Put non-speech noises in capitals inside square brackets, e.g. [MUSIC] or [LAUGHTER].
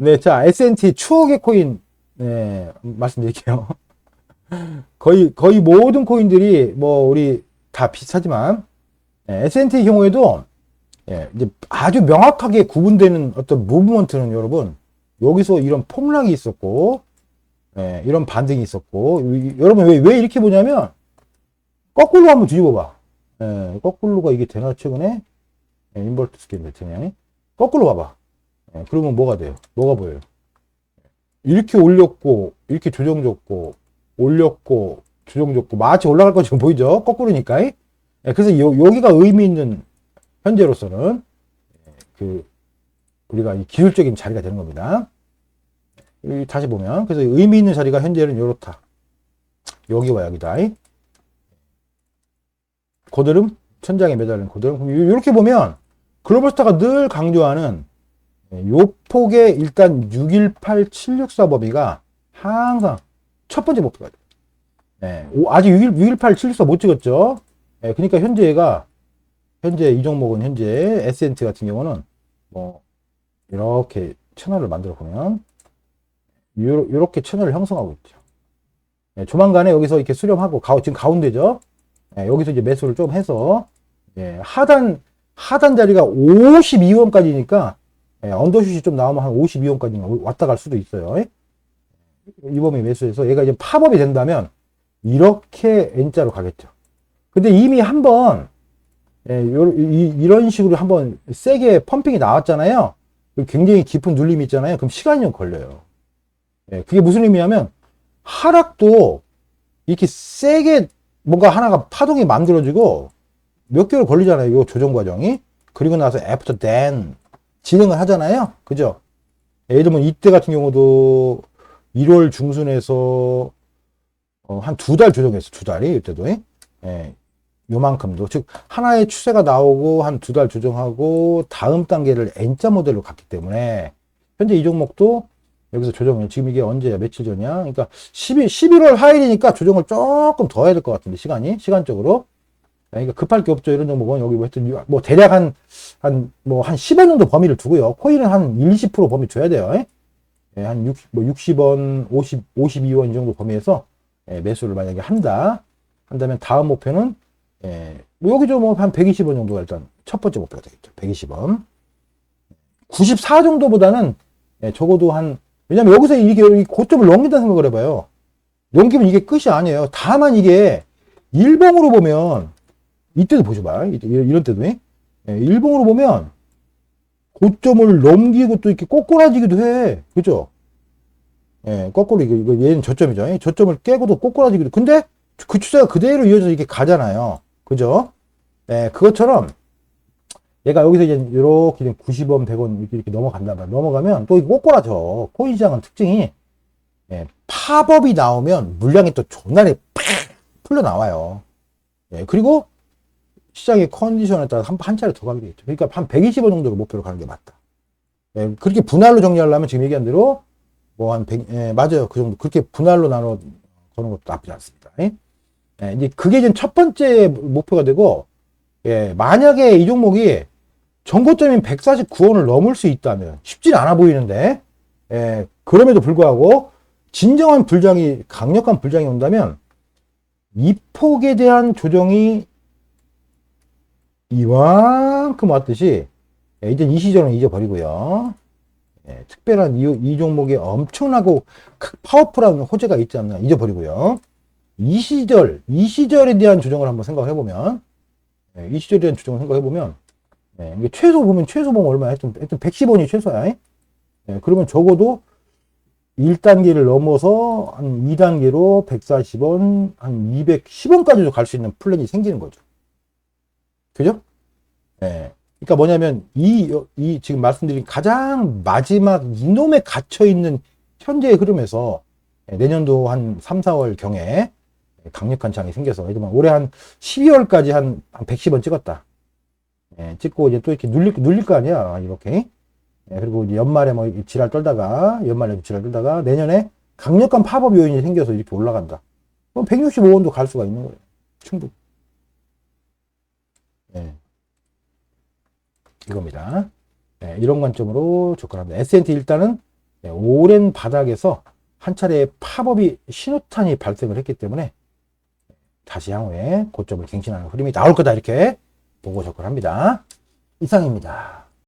네, 자, S&T 추억의 코인, 네, 말씀드릴게요. [LAUGHS] 거의, 거의 모든 코인들이 뭐, 우리 다 비슷하지만, 네, S&T 경우에도, 예, 이제 아주 명확하게 구분되는 어떤 무브먼트는 여러분, 여기서 이런 폭락이 있었고, 예, 이런 반등이 있었고, 이- 여러분 왜, 왜 이렇게 보냐면, 거꾸로 한번 뒤집어 봐. 예, 거꾸로가 이게 되나, 최근에? 예, 인버트 스캔 되냐? 거꾸로 봐봐. 예, 그러면 뭐가 돼요? 뭐가 보여요? 이렇게 올렸고, 이렇게 조정 줬고, 올렸고, 조정 줬고, 마치 올라갈 것처럼 [LAUGHS] 보이죠? 거꾸로니까. 예, 그래서 요, 여기가 의미 있는, 현재로서는, 예, 그, 우리가 이 기술적인 자리가 되는 겁니다. 이 다시 보면, 그래서 의미 있는 자리가 현재는 이렇다. 여기와 여기다. 고드름, 천장에 매달린 고드름. 이렇게 보면, 글로벌스타가 늘 강조하는 예, 요 폭의 일단 618764 범위가 항상 첫 번째 목표가 돼요. 예, 오, 아직 61, 618764 못 찍었죠. 예, 그러니까 현재 얘가 현재 이 종목은 현재 S&T 같은 경우는 뭐 이렇게 채널을 만들어 보면 요, 요렇게 채널을 형성하고 있죠. 예, 조만간에 여기서 이렇게 수렴하고 가, 지금 가운데죠. 예, 여기서 이제 매수를 좀 해서 예, 하단 하단 자리가 52원까지니까 예, 언더슛이 좀 나오면 한 52원까지 왔다 갈 수도 있어요. 예? 이범이 매수해서 얘가 이제 팝업이 된다면 이렇게 N자로 가겠죠. 근데 이미 한번 예, 이런 식으로 한번 세게 펌핑이 나왔잖아요. 굉장히 깊은 눌림이 있잖아요. 그럼 시간이 좀 걸려요. 예, 그게 무슨 의미냐면 하락도 이렇게 세게 뭔가 하나가 파동이 만들어지고 몇 개월 걸리잖아요. 이 조정 과정이. 그리고 나서 after then 진행을 하잖아요. 그죠? 예를 들면 이때 같은 경우도 1월 중순에서 어, 한 두 달 조정했어. 두 달이 이때도. 예. 요만큼도. 즉 하나의 추세가 나오고 한 두 달 조정하고 다음 단계를 N자 모델로 갔기 때문에 현재 이 종목도 여기서 조정을 지금 이게 언제야? 며칠 전이야? 그러니까 12, 11월 하일이니까 조정을 조금 더 해야 될 것 같은데 시간이 시간적으로 그러니까 급할 게 없죠. 이런 종목은 여기 뭐 하여튼 뭐 대략 한 한 뭐 한 10원 정도 범위를 두고요. 코인은 한 1, 20% 범위 줘야 돼요. 예? 예, 한 60, 뭐 60원, 50, 52원 이 정도 범위에서 예, 매수를 만약에 한다. 한다면 다음 목표는 예, 뭐 여기죠. 뭐 한 120원 정도가 일단 첫 번째 목표가 되겠죠. 120원. 94 정도보다는 예, 적어도 한 왜냐면 여기서 이게 이 고점을 넘긴다는 생각을 해봐요. 넘기면 이게 끝이 아니에요. 다만 이게 일봉으로 보면 이때도 보셔봐. 이- 이런 때도. 예, 일봉으로 보면 고점을 넘기고 또 이렇게 꼬꾸라지기도 해. 그죠? 예, 거꾸로 이거, 이거 얘는 저점이죠. 예, 저점을 깨고도 꼬꾸라지기도. 근데 그 추세가 그대로 이어져서 이렇게 가잖아요. 그죠? 예, 그것처럼 얘가 여기서 이제 이렇게 90원, 100원 이렇게, 이렇게 넘어간단 말이야. 넘어가면 또 꼬꾸라져. 코인 시장은 특징이 예, 팝업이 나오면 물량이 또 존나게 팍 풀려 나와요. 예, 그리고 시장의 컨디션에 따라 한, 한 차례 더 가게 되겠죠. 그러니까 한 120원 정도로 목표로 가는 게 맞다. 예, 그렇게 분할로 정리하려면 지금 얘기한 대로 뭐 한 100, 예, 맞아요. 그 정도. 그렇게 분할로 나눠 거는 것도 나쁘지 않습니다. 예? 예, 이제 그게 이제 첫 번째 목표가 되고, 예, 만약에 이 종목이 전고점인 149원을 넘을 수 있다면 쉽진 않아 보이는데, 예, 그럼에도 불구하고 진정한 불장이, 강력한 불장이 온다면 이 폭에 대한 조정이 이만큼 왔듯이 예, 이제 이 시절은 잊어버리고요. 예, 특별한 이, 이 종목에 엄청나고 크- 파워풀한 호재가 있지 않나 잊어버리고요. 이 시절, 이 시절에 대한 조정을 한번 생각해 보면, 예, 이 시절에 대한 조정을 생각해 보면, 예, 이게 최소 보면 최소 보면 얼마야? 하여튼, 하여튼 110원이 최소야. 예, 그러면 적어도 1단계를 넘어서 한 2단계로 140원, 한 210원까지도 갈 수 있는 플랜이 생기는 거죠. 그죠? 예. 그러니까 뭐냐면 이, 이 지금 말씀드린 가장 마지막 이놈에 갇혀 있는 현재의 흐름에서 예, 내년도 한 3, 4월 경에 강력한 장이 생겨서 들면 올해 한 12월까지 한, 한 110원 찍었다. 예, 찍고 이제 또 이렇게 눌릴, 눌릴 거 아니야. 이렇게. 예, 그리고 이제 연말에 뭐 지랄 떨다가 연말에 지랄 떨다가 내년에 강력한 팝업 요인이 생겨서 이렇게 올라간다. 그럼 165원도 갈 수가 있는 거예요. 충분히. 예. 이겁니다. 예, 이런 관점으로 접근합니다. S&T 일단은 네, 오랜 바닥에서 한 차례 팝업이 신호탄이 발생을 했기 때문에 다시 향후에 고점을 갱신하는 흐름이 나올 거다 이렇게 보고 접근합니다. 이상입니다.